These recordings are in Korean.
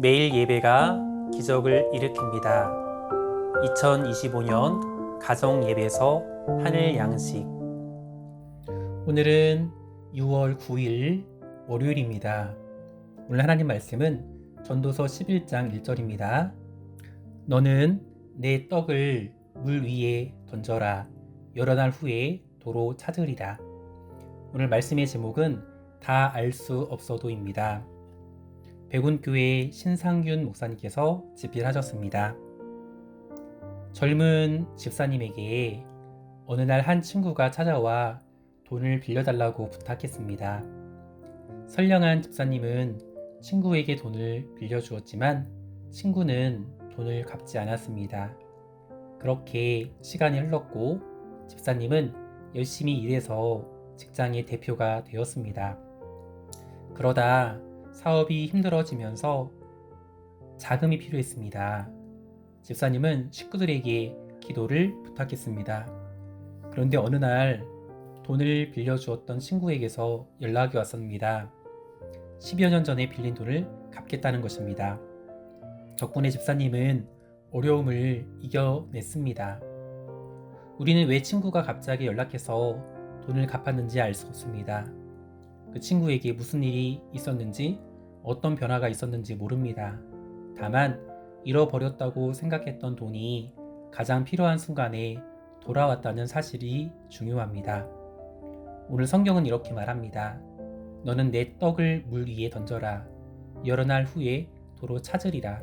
매일 예배가 기적을 일으킵니다. 2025년 가정 예배에서 하늘 양식. 오늘은 6월 9일 월요일입니다. 오늘 하나님 말씀은 전도서 11장 1절입니다. 너는 내 떡을 물 위에 던져라. 여러 날 후에 도로 찾으리라. 오늘 말씀의 제목은 다 알 수 없어도입니다. 백운교회 신상균 목사님께서 집필하셨습니다. 젊은 집사님에게 어느 날 한 친구가 찾아와 돈을 빌려달라고 부탁했습니다. 선량한 집사님은 친구에게 돈을 빌려주었지만 친구는 돈을 갚지 않았습니다. 그렇게 시간이 흘렀고 집사님은 열심히 일해서 직장의 대표가 되었습니다. 그러다 사업이 힘들어지면서 자금이 필요했습니다. 집사님은 식구들에게 기도를 부탁했습니다. 그런데 어느 날 돈을 빌려주었던 친구에게서 연락이 왔습니다. 10여 년 전에 빌린 돈을 갚겠다는 것입니다. 덕분에 집사님은 어려움을 이겨냈습니다. 우리는 왜 친구가 갑자기 연락해서 돈을 갚았는지 알 수 없습니다. 그 친구에게 무슨 일이 있었는지 어떤 변화가 있었는지 모릅니다. 다만 잃어버렸다고 생각했던 돈이 가장 필요한 순간에 돌아왔다는 사실이 중요합니다. 오늘 성경은 이렇게 말합니다. 너는 내 떡을 물 위에 던져라. 여러 날 후에 도로 찾으리라.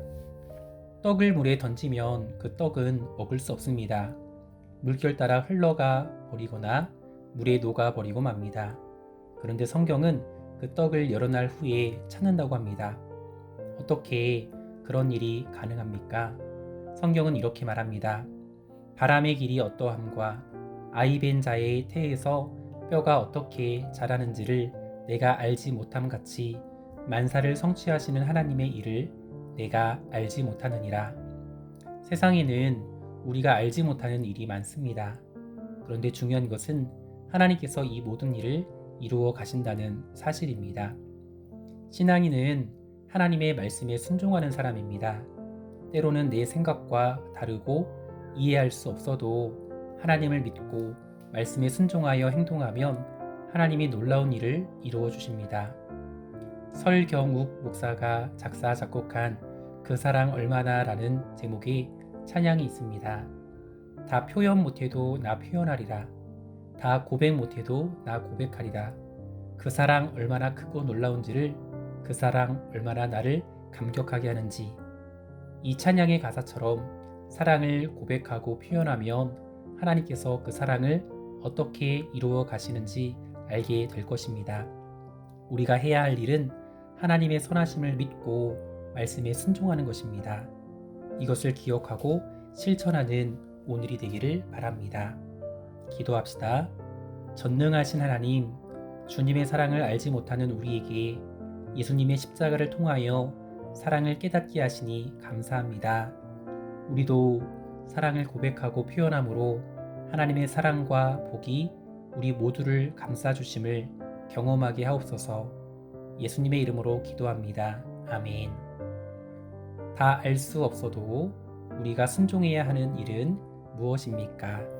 떡을 물에 던지면 그 떡은 먹을 수 없습니다. 물결 따라 흘러가 버리거나 물에 녹아 버리고 맙니다. 그런데 성경은 그 떡을 여러 날 후에 찾는다고 합니다. 어떻게 그런 일이 가능합니까? 성경은 이렇게 말합니다. 바람의 길이 어떠함과 아이 벤 자의 태에서 뼈가 어떻게 자라는지를 내가 알지 못함 같이 만사를 성취하시는 하나님의 일을 내가 알지 못하느니라. 세상에는 우리가 알지 못하는 일이 많습니다. 그런데 중요한 것은 하나님께서 이 모든 일을 이루어 가신다는 사실입니다. 신앙인은 하나님의 말씀에 순종하는 사람입니다. 때로는 내 생각과 다르고 이해할 수 없어도 하나님을 믿고 말씀에 순종하여 행동하면 하나님이 놀라운 일을 이루어 주십니다. 설경욱 목사가 작사 작곡한 그 사랑 얼마나 라는 제목의 찬양이 있습니다. 다 표현 못해도 나 표현하리라. 다 고백 못해도 나 고백하리라. 그 사랑 얼마나 크고 놀라운지를 그 사랑 얼마나 나를 감격하게 하는지 이 찬양의 가사처럼 사랑을 고백하고 표현하면 하나님께서 그 사랑을 어떻게 이루어 가시는지 알게 될 것입니다. 우리가 해야 할 일은 하나님의 선하심을 믿고 말씀에 순종하는 것입니다. 이것을 기억하고 실천하는 오늘이 되기를 바랍니다. 기도합시다. 전능하신 하나님, 주님의 사랑을 알지 못하는 우리에게 예수님의 십자가를 통하여 사랑을 깨닫게 하시니 감사합니다. 우리도 사랑을 고백하고 표현함으로 하나님의 사랑과 복이 우리 모두를 감싸주심을 경험하게 하옵소서 예수님의 이름으로 기도합니다. 아멘. 다 알 수 없어도 우리가 순종해야 하는 일은 무엇입니까?